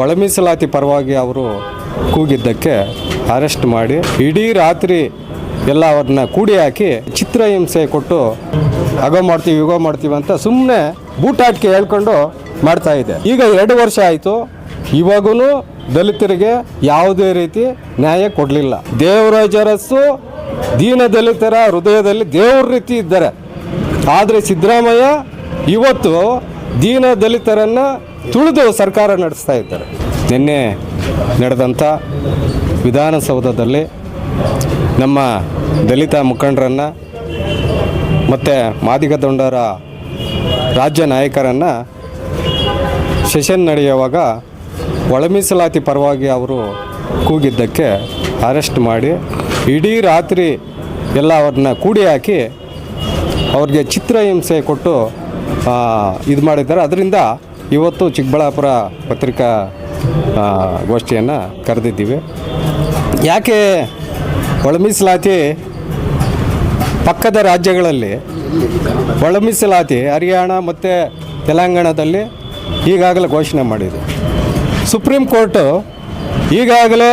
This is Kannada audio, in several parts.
ಒಳ ಮೀಸಲಾತಿ ಪರವಾಗಿ ಅವರು ಕೂಗಿದ್ದಕ್ಕೆ ಅರೆಸ್ಟ್ ಮಾಡಿ ಇಡೀ ರಾತ್ರಿ ಎಲ್ಲ ಅವ್ರನ್ನ ಕೂಡಿ ಹಾಕಿ ಚಿತ್ರಹಿಂಸೆ ಕೊಟ್ಟು ಅಗೋ ಮಾಡ್ತೀವಿ ಇಗೋ ಮಾಡ್ತೀವಿ ಅಂತ ಸುಮ್ಮನೆ ಬೂಟಾಟಿಕೆ ಹೇಳ್ಕೊಂಡು ಮಾಡ್ತಾ ಇದೆ. ಈಗ ಎರಡು ವರ್ಷ ಆಯಿತು. ಇವಾಗೂ ದಲಿತರಿಗೆ ಯಾವುದೇ ರೀತಿ ನ್ಯಾಯ ಕೊಡಲಿಲ್ಲ. ದೇವರಾಜರಸ್ಸು ದೀನ ದಲಿತರ ಹೃದಯದಲ್ಲಿ ದೇವ್ರ ರೀತಿ ಇದ್ದಾರೆ. ಆದರೆ ಸಿದ್ದರಾಮಯ್ಯ ಇವತ್ತು ದೀನ ದಲಿತರನ್ನು ತುಳಿದು ಸರ್ಕಾರ ನಡೆಸ್ತಾ ಇದ್ದಾರೆ. ನಿನ್ನೆ ನಡೆದಂಥ ವಿಧಾನಸೌಧದಲ್ಲಿ ನಮ್ಮ ದಲಿತ ಮುಖಂಡರನ್ನು ಮತ್ತು ಮಾದಿಗ ದೊಂಡರ ರಾಜ್ಯ ನಾಯಕರನ್ನು ಸೆಷನ್ ನಡೆಯುವಾಗ ಒಳಮೀಸಲಾತಿ ಪರವಾಗಿ ಅವರು ಕೂಗಿದ್ದಕ್ಕೆ ಅರೆಸ್ಟ್ ಮಾಡಿ ಇಡೀ ರಾತ್ರಿ ಎಲ್ಲ ಅವ್ರನ್ನ ಕೂಡಿ ಹಾಕಿ ಅವ್ರಿಗೆ ಚಿತ್ರಹಿಂಸೆ ಕೊಟ್ಟು ಇದು ಮಾಡಿದ್ದಾರೆ. ಅದರಿಂದ ಇವತ್ತು ಚಿಕ್ಕಬಳ್ಳಾಪುರ ಪತ್ರಿಕಾ ಗೋಷ್ಠಿಯನ್ನು ಕರೆದಿದ್ದೀವಿ. ಯಾಕೆ ಒಳಮೀಸಲಾತಿ ಪಕ್ಕದ ರಾಜ್ಯಗಳಲ್ಲಿ ಒಳ ಮೀಸಲಾತಿ ಹರಿಯಾಣ ಮತ್ತು ತೆಲಂಗಾಣದಲ್ಲಿ ಈಗಾಗಲೇ ಘೋಷಣೆ ಮಾಡಿದೆ. ಸುಪ್ರೀಂ ಕೋರ್ಟು ಈಗಾಗಲೇ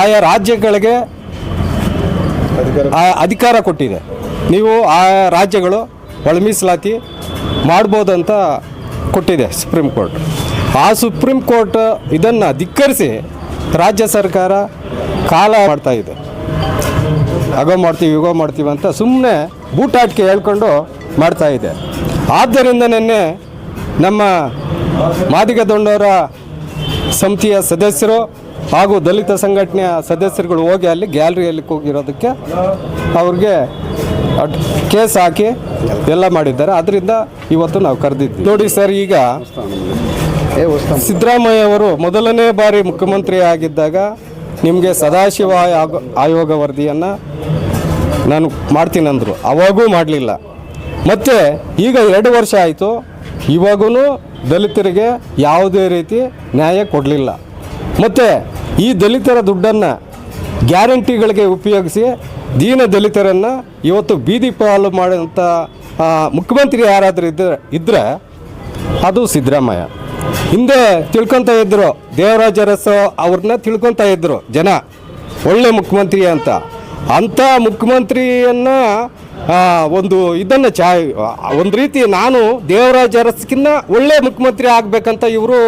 ಆಯಾ ರಾಜ್ಯಗಳಿಗೆ ಅಧಿಕಾರ ಕೊಟ್ಟಿದೆ. ನೀವು ಆ ರಾಜ್ಯಗಳು ಒಳ ಮೀಸಲಾತಿ ಮಾಡ್ಬೋದು ಅಂತ ಕೊಟ್ಟಿದೆ ಸುಪ್ರೀಂ ಕೋರ್ಟ್ ಆ ಸುಪ್ರೀಂ ಕೋರ್ಟ್ ಇದನ್ನು ಧಿಕ್ಕರಿಸಿ ರಾಜ್ಯ ಸರ್ಕಾರ ಕಾಲ ಮಾಡ್ತಾ ಇದೆ. ಅಗೋ ಮಾಡ್ತೀವಿ, ಇಗೋ ಮಾಡ್ತೀವಿ ಅಂತ ಸುಮ್ಮನೆ ಬೂಟಾಟಿಕೆ ಹೇಳ್ಕೊಂಡು ಮಾಡ್ತಾ ಇದೆ. ಆದ್ದರಿಂದ ನಿನ್ನೆ ನಮ್ಮ ಮಾದಿಗ ದೊಂಡವರ ಸಮಿತಿಯ ಸದಸ್ಯರು ಹಾಗೂ ದಲಿತ ಸಂಘಟನೆಯ ಸದಸ್ಯರುಗಳು ಹೋಗಿ ಅಲ್ಲಿ ಗ್ಯಾಲರಿಯಲ್ಲಿ ಹೋಗಿರೋದಕ್ಕೆ ಅವ್ರಿಗೆ ಕೇಸ್ ಹಾಕಿ ಎಲ್ಲ ಮಾಡಿದ್ದಾರೆ. ಅದರಿಂದ ಇವತ್ತು ನಾವು ಕರೆದಿದ್ವಿ ನೋಡಿ ಸರ್, ಈಗ ಸಿದ್ದರಾಮಯ್ಯ ಅವರು ಮೊದಲನೇ ಬಾರಿ ಮುಖ್ಯಮಂತ್ರಿ ಆಗಿದ್ದಾಗ ನಿಮಗೆ ಸದಾಶಿವ ಆಯೋಗ ವರದಿಯನ್ನು ನಾನು ಮಾಡ್ತೀನಿ ಅಂದರು. ಅವಾಗೂ ಮಾಡಲಿಲ್ಲ. ಮತ್ತು ಈಗ ಎರಡು ವರ್ಷ ಆಯಿತು ಇವಾಗೂ ದಲಿತರಿಗೆ ಯಾವುದೇ ರೀತಿ ನ್ಯಾಯ ಕೊಡಲಿಲ್ಲ. ಮತ್ತು ಈ ದಲಿತರ ದುಡ್ಡನ್ನು ಗ್ಯಾರಂಟಿಗಳಿಗೆ ಉಪಯೋಗಿಸಿ ದೀನ ದಲಿತರನ್ನು ಇವತ್ತು ಬೀದಿ ಪಾಲು ಮಾಡೋಂಥ ಆ, ಮುಖ್ಯಮಂತ್ರಿ ಯಾರಾದರೂ ಇದ್ದರೆ ಇದ್ದರೆ ಅದು ಸಿದ್ದರಾಮಯ್ಯ. ಹಿಂದೆ ತಿಳ್ಕೊತ ಇದ್ದರು ದೇವರಾಜ ಅರಸು ಅವ್ರನ್ನ ತಿಳ್ಕೊತ ಇದ್ದರು ಜನ ಒಳ್ಳೆ ಮುಖ್ಯಮಂತ್ರಿ ಅಂತ. ಅಂಥ ಮುಖ್ಯಮಂತ್ರಿಯನ್ನು ಒಂದು ಇದನ್ನು ಚಾ ಒಂದು ರೀತಿ ನಾನು ದೇವರಾಜ ಅರಸ್ಕಿನ್ನ ಒಳ್ಳೆ ಮುಖ್ಯಮಂತ್ರಿ ಆಗಬೇಕಂತ ಇವರು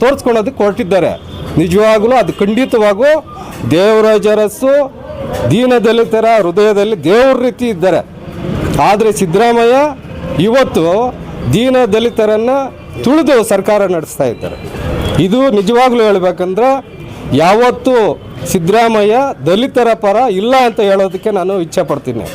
ತೋರಿಸ್ಕೊಳೋದಕ್ಕೆ ಹೊರಟಿದ್ದಾರೆ. ನಿಜವಾಗಲೂ ಅದು ಖಂಡಿತವಾಗೂ ದೇವರಾಜ ದೀನದಲಿತರ ದೀನ ದಲಿತರ ಹೃದಯದಲ್ಲಿ ದೇವ್ರ ರೀತಿ ಇದ್ದಾರೆ. ಆದರೆ ಸಿದ್ದರಾಮಯ್ಯ ಇವತ್ತು ದೀನ ದಲಿತರನ್ನು ತುಳಿದು ಸರ್ಕಾರ ನಡೆಸ್ತಾ ಇದ್ದಾರೆ. ಇದು ನಿಜವಾಗ್ಲೂ ಹೇಳ್ಬೇಕಂದ್ರೆ ಯಾವತ್ತೂ ಸಿದ್ದರಾಮಯ್ಯ ದಲಿತರ ಪರ ಇಲ್ಲ ಅಂತ ಹೇಳೋದಕ್ಕೆ ನಾನು ಇಚ್ಛೆ ಪಡ್ತೀನಿ.